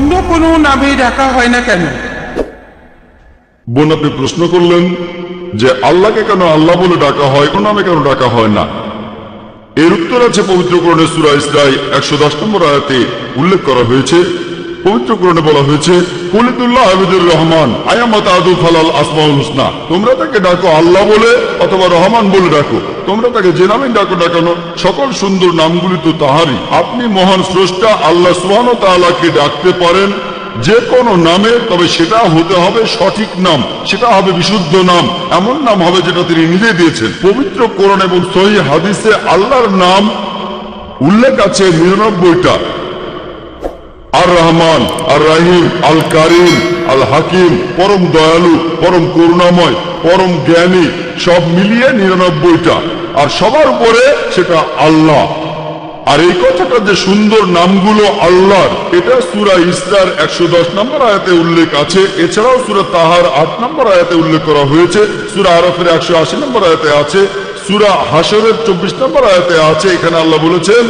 অন্য কোনো নামে ডাকা হয় না কেন? বোন, আপনি প্রশ্ন করলেন যে আল্লাহকে কেন আল্লাহ বলে ডাকা হয়, কোন নামে কেন ডাকা হয় না? এর উত্তর আছে পবিত্র কোরণে সুরা ইসরাই একশো দশ নম্বর আয়াতে উল্লেখ করা হয়েছে পবিত্র কোরণে বলা হয়েছে, কলিতুল্লাহ হাবিদুর রহমান, আয়ামত তোমরা তাকে ডাকো আল্লাহ বলে অথবা রহমান বলে ডাকো। তোমরা তাকে যে নামে ডাকো ডাকানো সকল সুন্দর নামগুলি তো তাহারই। আপনি মহান স্রষ্টা, আল্লাহ সুহান তাআলাকে ডাকতে পারেন যে কোনো নামে, তবে সেটা হতে হবে সঠিক নাম, সেটা হবে বিশুদ্ধ নাম, এমন নাম হবে যেটা তিনি নিজে দিয়েছেন। পবিত্র কোরআন এবং সহি হাদিসে আল্লাহর নাম উল্লেখ আছে নিরানব্বইটা। আর রহমান আর রাহিম আল কারিম আল হাকিম পরম দয়ালু, পরম করুণাময়, পরম জ্ঞানী, সব মিলিয়ে নিরানব্বইটা। আর সবার উপরে সেটা আল্লাহ। আর এই কথাটা যে সুন্দর নামগুলো আল্লাহর, এটা সুরা ইসরার একশো দশ নম্বর আয়াতে উল্লেখ আছে। এছাড়াও সুরা তাহার আট নম্বর আয়াতে উল্লেখ করা হয়েছে। সুরা আরফের একশো আশি নম্বর আয়াতে আছে। সুরা হাসরের চব্বিশ নম্বর আয়াতে আছে। এখানে আল্লাহ বলেছেন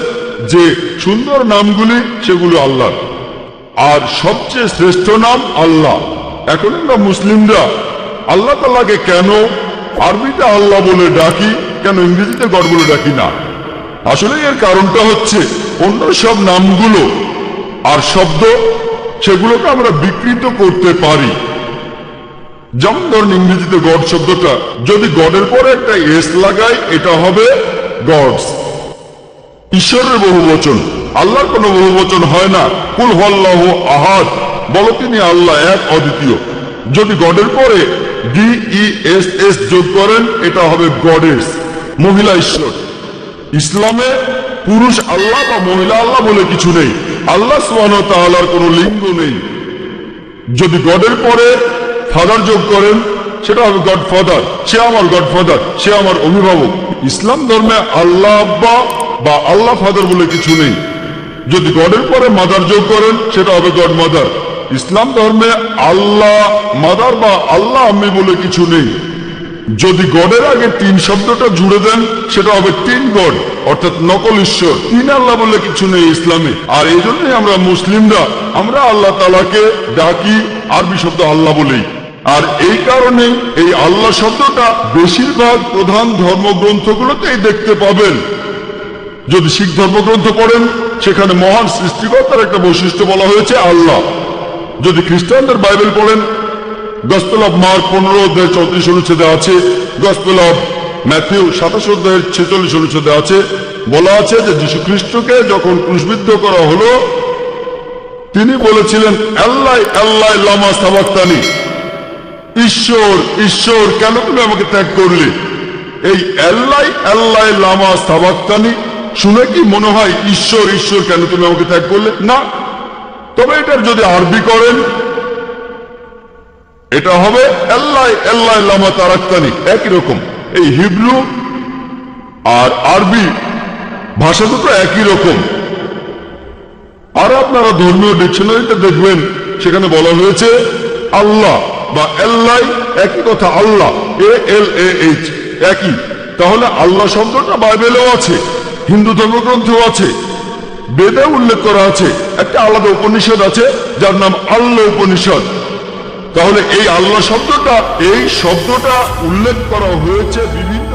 যে সুন্দর নামগুলি সেগুলো আল্লাহর। আর সবচেয়ে শ্রেষ্ঠ নাম আল্লাহ। এখন আমরা মুসলিমরা, আল্লাহ তাল্লাহকে কেন আরবিতে আল্লাহ বলে ডাকি, কেন ইংরেজিতে গড বলে ডাকি না? আসলে এর কারণটা হচ্ছে, অন্য সব নামগুলো আর শব্দ, সেগুলোকে আমরা বিকৃত করতে পারি। যেমন ধরুন ইংরেজিতে গড শব্দটা, যদি গডের পরে একটা এস লাগাই, এটা হবে গডস। ঈশ্বরের বহু বচন আল্লাহর কোনো বহু বচন হয় না। কুল হল্লাহ আহাদ। বলো তিনি আল্লাহ এক, অদ্বিতীয়। যদি গডের পরে ডি ই এস এস যোগ করেন, এটা হবে গডেস, মহিলা ঈশ্বর। ইসলামে পুরুষ আল্লাহ বা মহিলা আল্লাহ বলে কিছু নেই। আল্লাহ সুবহান তাআলার কোনো লিঙ্গ নেই। যদি গডের পরে ফাদার যোগ করেন, সেটা হবে গড ফাদার সে আমার গড ফাদার সে আমার অভিভাবক। ইসলাম ধর্মে আল্লাহ আব্বা বা আল্লাহ ফাদার বলে কিছু নেই। যদি গডের পরে মাদার যোগ করেন, সেটা হবে গড মাদার। ইসলাম ধর্মে আল্লাহ মাদার বা আল্লাহ আম্মি বলে কিছু নেই। যদি গডের আগে তিন শব্দটা জুড়ে দেন, সেটা হবে তিন গড, অর্থাৎ নকল ঈশ্বর। তিন আল্লাহ বলে কিছু নেই ইসলামে। আর এই জন্যই আমরা মুসলিমরা, আমরা আল্লাহ তালাকে ডাকি আরবি শব্দ আল্লাহ বলেই। আর এই কারণে এই আল্লাহ শব্দটা বেশিরভাগ প্রধান ধর্মগ্রন্থগুলোতেই দেখতে পাবেন। যদি শিখ ধর্মগ্রন্থ পড়েন সেখানে মহান সৃষ্টিকর্তার একটা বৈশিষ্ট্য বলা হয়েছে আল্লাহ। যদি খ্রিস্টানদের বাইবেল পড়েন, গসপেল অফ মার্ক পনেরো অধ্যায়ের চৌত্রিশ অনুচ্ছেদে আছে, গসপেল ম্যাথিউ সাতাশ অধ্যায়ের ছেচল্লিশ অনুচ্ছেদে আছে, বলা আছে যে যীশু খ্রিস্টকে যখন ক্রুশবিদ্ধ করা হলো, তিনি বলেছিলেন, আল্লাহ আল্লাহ, লামা সাবাক্তানি। ঈশ্বর ঈশ্বর, কেন তুমি আমাকে ত্যাগ করলে? এই আল্লাহ আল্লাহ, লামা সাবাক্তানি শুনে কি মনে হয়, ঈশ্বর ঈশ্বর, কেন তুমি আমাকে ত্যাগ করলে? না। তবে এটার যদি আরবি করেন, এটা হবে আল্লাহ আল্লাহ লামা তারাক্তানি, একই রকম। এই হিব্রু আর আরবি ভাষা দুটো একই রকম। আর আপনারা ধর্মীয় ডিকশনারিতে দেখবেন, সেখানে বলা হয়েছে, আল্লাহ বা আল্লাহ একই কথা, আল্লাহ, এ এল এ এইচ, একই। তাহলে আল্লাহ শব্দটা বাইবেলেও আছে। হিন্দু ধর্মগ্রন্থ আছে। বেদে উল্লেখ করা আছে, একটা আলাদা উপনিষদ আছে, যার নাম আল্লাহ উপনিষদ। তাহলে এই আল্লাহ শব্দটা, এই শব্দটা উল্লেখ করা হয়েছে বিভিন্ন